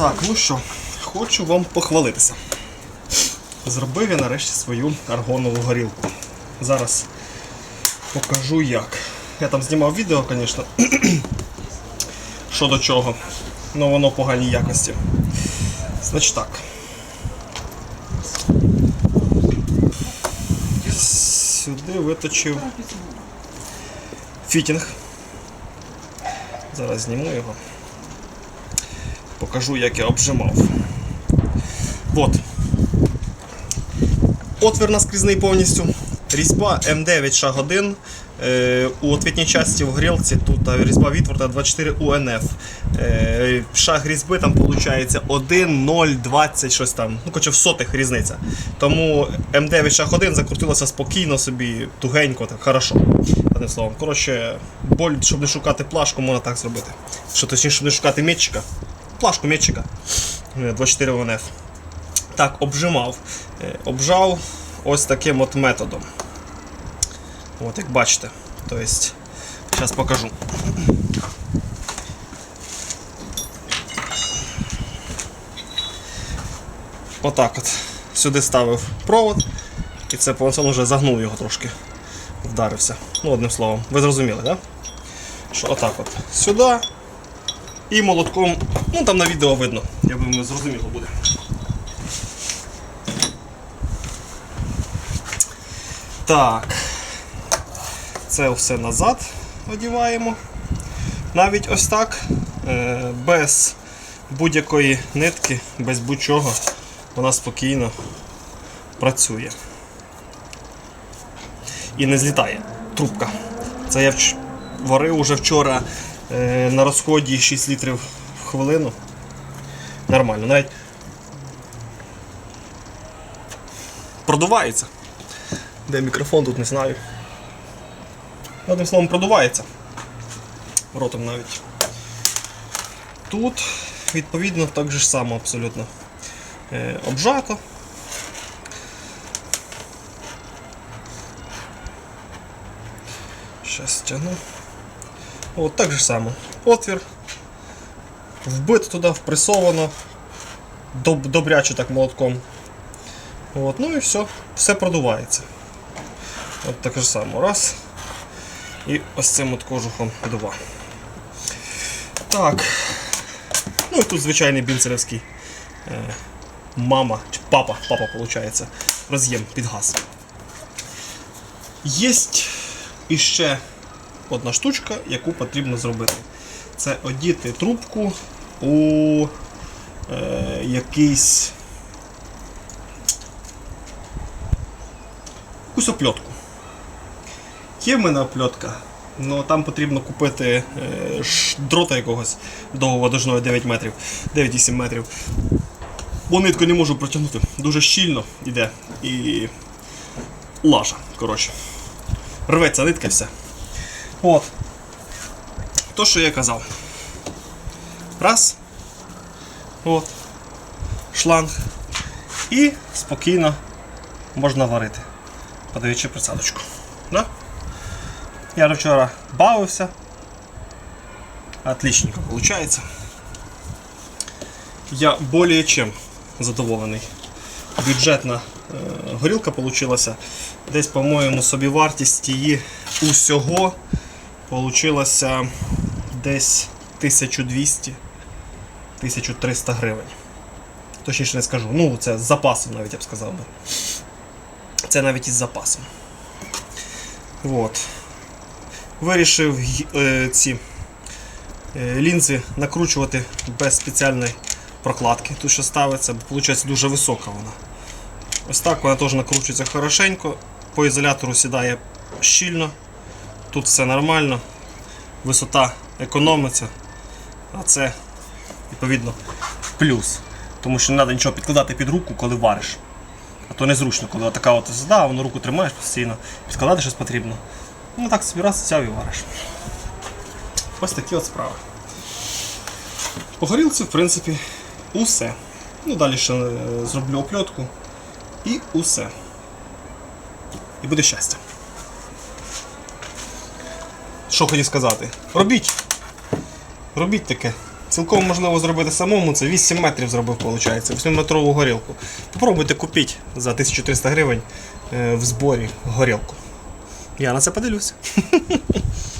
Так, ну що, хочу вам похвалитися. Зробив я нарешті свою аргонову горілку. Зараз покажу як. Я там знімав відео, звісно, що до чого. але воно поганій якості. Значить так. Сюди виточив фітінг. Зараз зніму його. Покажу, як я обжимав. От. Отвір наскрізний повністю. Різьба М9 шаг 1. Е, у отвітній часті в грілці тут різьба відверта 24 УНФ. Шаг різьби там виходить 1, 0, 20, щось там. Ну, коротше, в сотих різниця. Тому М9 шаг 1 закрутилося спокійно собі, тугенько, так, хорошо. Одним словом. Коротше, боль, щоб не шукати плашку, можна так зробити. Що точніше, щоб не шукати метчика. Плашку метчика. Е, 24 УНФ. Так, обжимав. Е, Обжав ось таким от методом. От як бачите. Тобто, зараз покажу. Отак от. Сюди ставив провод, і це Павсон вже загнув його трошки. Вдарився. Ну, одним словом. Ви зрозуміли, так? Да? Що отак от. Сюди. І молотком. Ну там на відео видно. Я думаю, зрозуміло буде. Так. Це все назад одіваємо. Навіть ось так, е, без будь-якої нитки, без будь-чого, вона спокійно працює. І не злітає трубка. Це я варив уже вчора е, на розході 6 літрів хвилину. Нормально, навіть продувається. Де мікрофон тут не знаю. Одним словом, продувається. Ротом навіть. Тут, відповідно, так же ж само абсолютно. Е, обжато. Щас стягну. От так же само. Отвір. Вбито туди, впресовано. Доб, добряче так молотком. От, ну і все, все продувається. От так же само. Раз. І ось цим от кожухом два. Так. Ну і тут звичайний бінцерівський е, мама, чи папа, папа, виходить, роз'єм під газ. Є іще одна штучка, яку потрібно зробити. Це одіти трубку у е, якийсь якусь опльотку. Є в мене опльотка, але там потрібно купити е, дрота якогось довгого дожного 9 метрів, 9,7 метрів. Бо нитку не можу протягнути. Дуже щільно йде і лажа. Коротше. Рветься нитка і все. От. То, що я казав. Раз. От. Шланг. І спокійно можна варити, подаючи присадочку. Да? Я вчора бавився. Отличненько виходить. Я более чем задоволений. Бюджетна е, горілка вийшла. Десь, по-моєму, собівартість її усього вийшла десь 1200-1300 гривень. Точніше не скажу. Ну, це з запасом навіть я б сказав би. Це навіть із запасом. Вот. Вирішив е, ці е, лінзи накручувати без спеціальної прокладки. Тут що ставиться, бо виходить дуже висока вона. Ось так вона теж накручується хорошенько. По ізолятору сідає щільно. Тут все нормально. Висота економиться. А це відповідно плюс. Тому що не треба нічого підкладати під руку, коли вариш. А то незручно, коли така от зда, воно руку тримаєш постійно, підкладати щось потрібно. Ну так собі раз взяв і вариш. Ось такі от справи. По горілці, в принципі, усе. Ну, далі ще е, зроблю опльотку. І усе. І буде щастя. Що хотів сказати? Робіть! Робіть таке. Цілком можливо зробити самому, це 8 метрів зробив, виходить, 8-метрову горілку. Попробуйте купіть за 1300 гривень е, в зборі горілку. Я на це подивлюся.